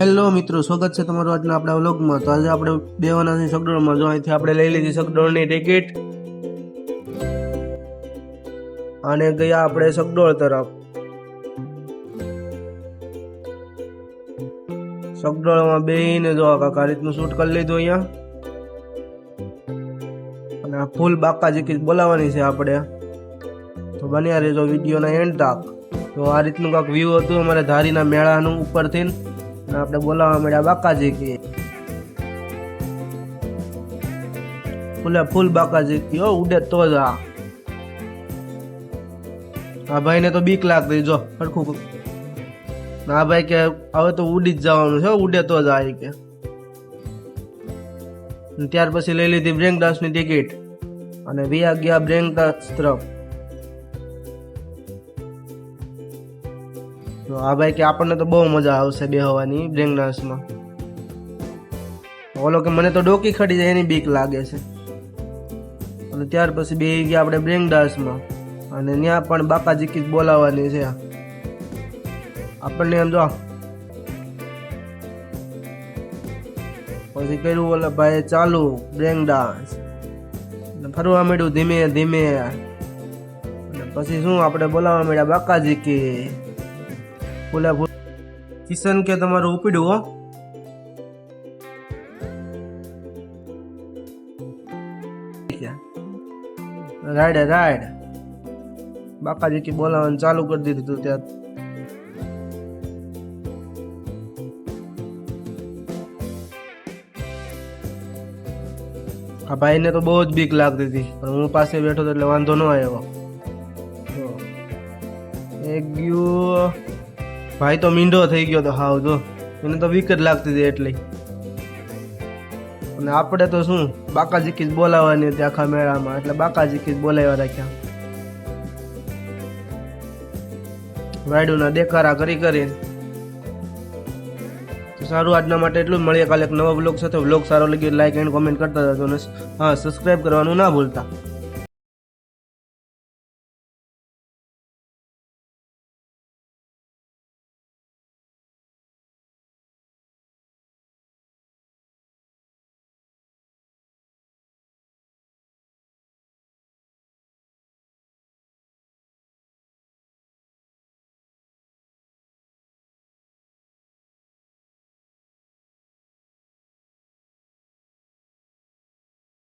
Hello મિત્રો, સ્વાગત છે તમારું આજના આપણા વ્લોગમાં. તો આજે આપણે બેવાના છે સગડોળમાં જો અહીંથી આપણે લઈ લીધી સગડોળની ટિકિટ. અને ગયા આપણે સગડોળ તરફ. સગડોળમાં બેહીને જો કાકા રીતનું શૂટ કરી લીધું અહીંયા. અને આ ફૂલ બાકાજી બોલાવવાની છે આપણે. તો બન્યા રહેજો વિડીયોના એન્ડ તાક. તો આ રીતનું કાંક વ્યૂ હતું અમારે ધારીના મેળાનું ઉપરથી આપણે બોલાવવા મળ્યા બાકાજી કે ફૂલે ફૂલ બાકાજી કી હો, ઉડે તો જ આ. આ ભાઈને તો બીક લાગતી, જો સરખું આ ભાઈ કે હવે તો ઉડી જ જવાનું છે ઉડે તો જ આ કે. ત્યાર પછી લઈ લીધી બ્રેક ડાન્સની ટિકિટ અને વિયા ગયા બ્રેક ડાન્સ તરફ. આ ભાઈ કે આપણને તો બહુ મજા આવશે બેહવાની બ્રેક ડાન્સમાં ઓલો કે મને તો ડોકી ખડી જાય એની બીક લાગે છે. અને ત્યાર પછી બે ગયા આપણે ડાન્સમાં અને ત્યાં પણ બાપાજી કી જ બોલાવવાની છે. આપણને એમ જો પછી કર્યું ઓલા ભાઈ ચાલુ ડાન્સ ફરવા મળ્યું ધીમે ધીમે. પછી શું આપણે બોલાવવા મળ્યા બાકાજી કી ફૂલે ફૂલ કિશન કે તમારું ઉપડ્યું, હો. રાઈડ રાઈડ બાકાજી કે બોલાવાનું ચાલુ કરી દીધું હતું ત્યાં. આ ભાઈને તો બહુ જ બીક લાગતી હતી, પણ હું પાસે બેઠો હતો એટલે વાંધો ન આવ્યો. એક ગયું. ભાઈ તો મીંડો થઈ ગયો તો હાવ જો. એને તો બીક જ લાગતી હતી એટલી. અને આપણે તો શું બાકાજી કી જ બોલાવવાની હતી આખા મેળામાં. એટલે બાકાજી કી જ બોલાવ્યા રાખ્યા. વાયડુના દેખારા કરી કરીને. સારું, આજના માટે એટલું મળીએ કાલે એક નવો બ્લોગ સાથે. બ્લોગ સારો લાગ્યો લાઈક એન્ડ કોમેન્ટ કરતા જજો. અને હા સબસ્ક્રાઈબ કરવાનું ના ભૂલતા.